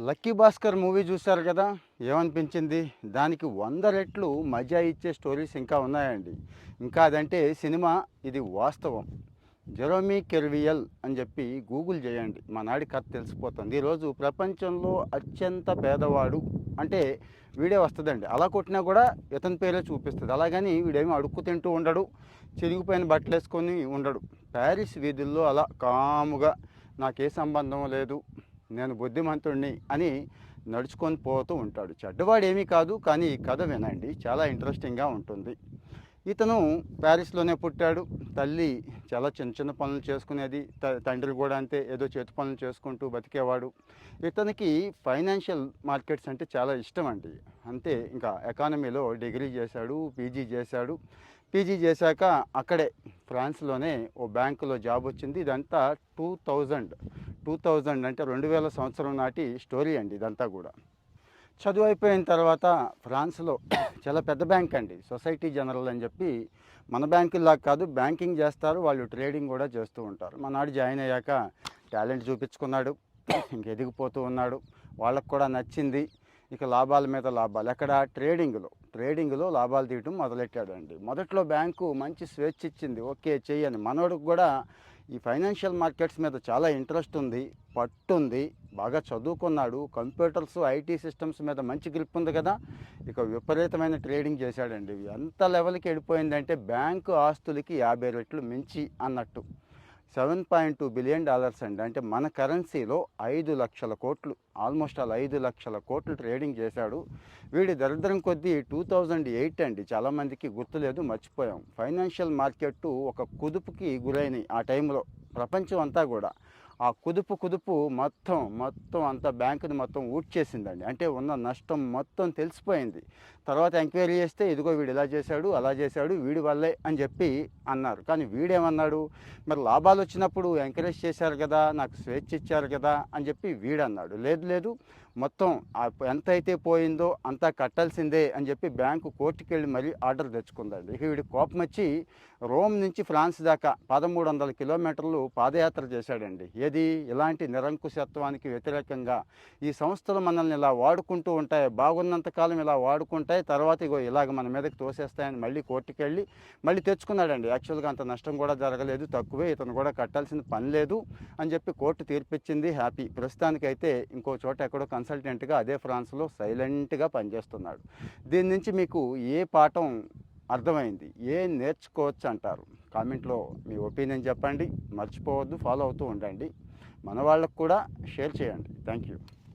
Lucky Bhaskar movie చూశారు కదా? ఏమనిపించింది? దానికి వంద రెట్లు మజా ఇచ్చే స్టోరీస్ ఇంకా ఉన్నాయండి. ఇంకా అదంటే సినిమా ఇది వాస్తవం. జెరోమీ కెర్వియల్ అని చెప్పి గూగుల్ చేయండి. మా నాడి కథ తెలిసిపోతుంది. ఈరోజు ప్రపంచంలో అత్యంత పేదవాడు అంటే వీడే వస్తుందండి. అలా కొట్టినా కూడా ఇతని పేరే చూపిస్తుంది. అలాగని వీడేమి అడుక్కు తింటూ ఉండడు. చిరిగిపోయిన బట్టలు వేసుకొని ఉండడు. ప్యారిస్ వీధుల్లో అలా కాముగా నాకే సంబంధం లేదు. నేను బుద్ధిమంతుడిని అని నడుచుకొని పోతూ ఉంటాడు. చెడ్డవాడు ఏమీ కాదు కానీ ఈ కథ వినండి. చాలా ఇంట్రెస్టింగ్గా ఉంటుంది. ఇతను ప్యారిస్లోనే పుట్టాడు. తల్లి చాలా చిన్న చిన్న పనులు చేసుకునేది. త- తండ్రి కూడా అంతే ఏదో చేతి పనులు చేసుకుంటూ బతికేవాడు. ఇతనికి ఫైనాన్షియల్ మార్కెట్స్ అంటే చాలా ఇష్టం అండి. అంతే ఇంకా ఎకానమీలో డిగ్రీ చేశాడు పీజీ చేశాడు. పీజీ చేశాక అక్కడే ఫ్రాన్స్లోనే ఓ బ్యాంకులో జాబ్ వచ్చింది. ఇదంతా టూ థౌజండ్ టూ థౌజండ్ అంటే రెండు వేల సంవత్సరం నాటి స్టోరీ అండి ఇదంతా కూడా. చదువు అయిపోయిన తర్వాత ఫ్రాన్స్లో చాలా పెద్ద బ్యాంక్ అండి సొసైటీ జనరల్ అని చెప్పి మన బ్యాంకుల్లా కాదు బ్యాంకింగ్ చేస్తారు వాళ్ళు ట్రేడింగ్ కూడా చేస్తూ ఉంటారు. మనాడు జాయిన్ అయ్యాక టాలెంట్ చూపించుకున్నాడు ఇంక ఎదిగిపోతూ ఉన్నాడు వాళ్ళకు కూడా నచ్చింది ఇక లాభాల మీద లాభాలు. ఎక్కడ? ట్రేడింగ్లో ట్రేడింగ్లో లాభాలు తీయటం మొదలెట్టాడండి. మొదట్లో బ్యాంకు మంచి స్వేచ్ఛ ఇచ్చింది ఓకే చెయ్యని. మనోడికి కూడా ఈ ఫైనాన్షియల్ మార్కెట్స్ మీద చాలా ఇంట్రెస్ట్ ఉంది పట్టుంది బాగా చదువుకున్నాడు కంప్యూటర్స్ ఐటీ సిస్టమ్స్ మీద మంచి గ్రిప్ ఉంది కదా. ఇక విపరీతమైన ట్రేడింగ్ చేశాడండి. ఎంత లెవెల్కి వెళ్ళిపోయిందంటే బ్యాంకు ఆస్తులకి యాభై రెట్లు మించి అన్నట్టు. Seven point two billion dollars అండి. అంటే మన కరెన్సీలో ఐదు లక్షల కోట్లు ఆల్మోస్ట్ ఆల్ ఐదు లక్షల కోట్లు ట్రేడింగ్ చేశాడు. వీడి దరిద్రం కొద్దీ టూ థౌజండ్ ఎయిట్ అండి. చాలామందికి గుర్తులేదు మర్చిపోయాం. ఫైనాన్షియల్ మార్కెట్ ఒక కుదుపుకి గురైనాయి ఆ టైంలో ప్రపంచం అంతా కూడా. ఆ కుదుపు కుదుపు మొత్తం మొత్తం అంతా బ్యాంకుని మొత్తం ఊడ్చేసిందండి. అంటే ఉన్న నష్టం మొత్తం తెలిసిపోయింది. తర్వాత ఎంక్వైరీ చేస్తే ఇదిగో వీడు ఇలా చేశాడు అలా చేశాడు వీడి వల్లే అని చెప్పి అన్నారు. కానీ వీడేమన్నాడు? మరి లాభాలు వచ్చినప్పుడు ఎంకరేజ్ చేశారు కదా నాకు స్వేచ్ఛ ఇచ్చారు కదా అని చెప్పి వీడన్నాడు. లేదు లేదు మొత్తం ఎంత అయితే పోయిందో అంతా కట్టాల్సిందే అని చెప్పి బ్యాంకు కోర్టుకి వెళ్ళి మరీ ఆర్డర్ తెచ్చుకుందండి. ఇక వీడి కోపం వచ్చి రోమ్ నుంచి ఫ్రాన్స్ దాకా పదమూడు వందల కిలోమీటర్లు పాదయాత్ర చేశాడండి. ఏది ఇలాంటి నిరంకుశత్వానికి వ్యతిరేకంగా? ఈ సంస్థలు మనల్ని ఇలా వాడుకుంటూ ఉంటాయి బాగున్నంతకాలం ఇలా వాడుకుంటాయి తర్వాత ఇగో ఇలాగ మన మీదకి తోసేస్తాయని మళ్ళీ కోర్టుకి వెళ్ళి మళ్ళీ తెచ్చుకున్నాడండి. యాక్చువల్గా అంత నష్టం కూడా జరగలేదు తక్కువే ఇతను కూడా కట్టాల్సిన పని లేదు అని చెప్పి కోర్టు తీర్పిచ్చింది హ్యాపీ. ప్రస్తుతానికైతే ఇంకో చోట ఎక్కడో కన్సల్టెంట్గా అదే ఫ్రాన్స్లో సైలెంట్గా పనిచేస్తున్నాడు. దీని నుంచి మీకు ఏ పాఠం అర్థమైంది? ఏ నేర్చుకోవచ్చు అంటారు? కామెంట్లో మీ ఒపీనియన్ చెప్పండి మర్చిపోవద్దు ఫాలో అవుతూ ఉండండి. మన వాళ్ళకు కూడా షేర్ చేయండి. Thank you